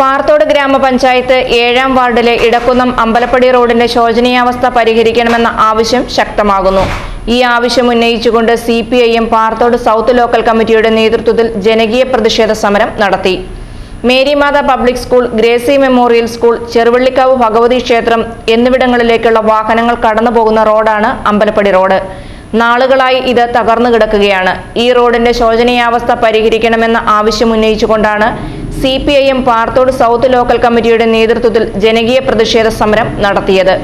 പാർത്തോട് ഗ്രാമപഞ്ചായത്ത് ഏഴാം വാർഡിലെ ഇടക്കുന്നം അമ്പലപ്പടി റോഡിന്റെ ശോചനീയാവസ്ഥ പരിഹരിക്കണമെന്ന ആവശ്യം ശക്തമാകുന്നു. ഈ ആവശ്യം ഉന്നയിച്ചുകൊണ്ട് C P I M Parthode south local കമ്മിറ്റിയുടെ നേതൃത്വത്തിൽ ജനകീയ പ്രതിഷേധ സമരം നടത്തി. Marymatha public school Gracy memorial school Cheruvallikkavu Bhagavathi ക്ഷേത്രം എന്നിവിടങ്ങളിലേക്കുള്ള വാഹനങ്ങൾ കടന്നുപോകുന്ന റോഡാണ് അമ്പലപ്പടി റോഡ്. നാളുകളായി ഇത് തകർന്നു കിടക്കുകയാണ്. ഈ റോഡിന്റെ ശോചനീയാവസ്ഥ പരിഹരിക്കണമെന്ന ആവശ്യം ഉന്നയിച്ചുകൊണ്ടാണ് C P I M Parthode south local കമ്മിറ്റിയുടെ നേതൃത്വത്തിൽ ജനകീയ പ്രതിഷേധ സമരം നടത്തിയത്.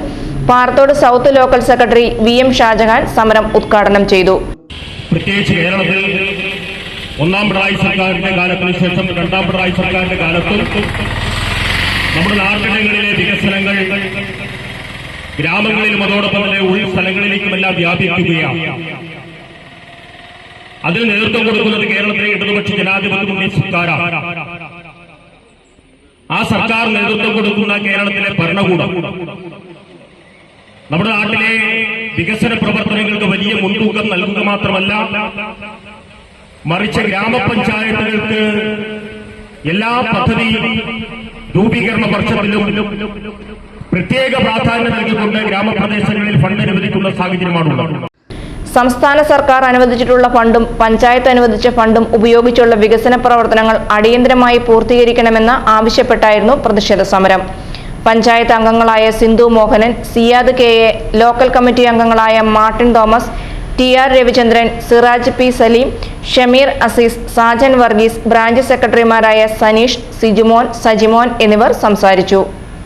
Parthode south local secretary V M Shajahan സമരം ഉദ്ഘാടനം ചെയ്തു. പ്രത്യേകിച്ച് കേരളത്തിൽ ഒന്നാം പിണറായി സർക്കാരിന്റെ കാലത്തിന് ശേഷം രണ്ടാം പിണറായി സർക്കാരിന്റെ കാലത്തും നമ്മുടെ നാട്ടിടങ്ങളിലെ വികസനങ്ങൾ ഗ്രാമങ്ങളിലും അതോടൊപ്പം തന്നെ ഉൾ സ്ഥലങ്ങളിലേക്കുമെല്ലാം വ്യാപിക്കുകയാണ് അതിന് നേതൃത്വം കൊടുക്കുന്നത് കേരളത്തിലെ ഇടതുപക്ഷ ജനാധിപത്യ മുന്നണി സർക്കാരാണ്. സർക്കാർ നേതൃത്വം കൊടുക്കുന്ന കേരളത്തിലെ ഭരണകൂടം. നമ്മുടെ നാട്ടിലെ വികസന പ്രവർത്തനങ്ങൾക്ക് വലിയ മുൻതൂക്കം നൽകുക മാത്രമല്ല മറിച്ച് ഗ്രാമപഞ്ചായത്തുകൾക്ക് എല്ലാ പദ്ധതി രൂപീകരണ വർഷത്തിലും പ്രത്യേക പ്രാധാന്യം നൽകിക്കൊണ്ട് ഗ്രാമപ്രദേശങ്ങളിൽ ഫണ്ട് അനുവദിക്കുന്ന സാഹചര്യമാണുള്ളത്. സംസ്ഥാന സർക്കാർ അനുവദിച്ചിട്ടുള്ള ഫണ്ടും പഞ്ചായത്ത് അനുവദിച്ച ഫണ്ടും ഉപയോഗിച്ചുള്ള വികസന പ്രവർത്തനങ്ങൾ അടിയന്തരമായി പൂർത്തീകരിക്കണമെന്ന് ആവശ്യപ്പെട്ടായിരുന്നു പ്രതിഷേധ സമരം. പഞ്ചായത്ത് അംഗങ്ങളായ Sindhu Mohanan Siyad K A local committee അംഗങ്ങളായ Martin Thomas T R Ravichandran Siraj P Saleem Shameer Azeez Sajan Varghese branch സെക്രട്ടറിമാരായ സനീഷ് സിജുമോൻ സജിമോൻ എന്നിവർ സംസാരിച്ചു.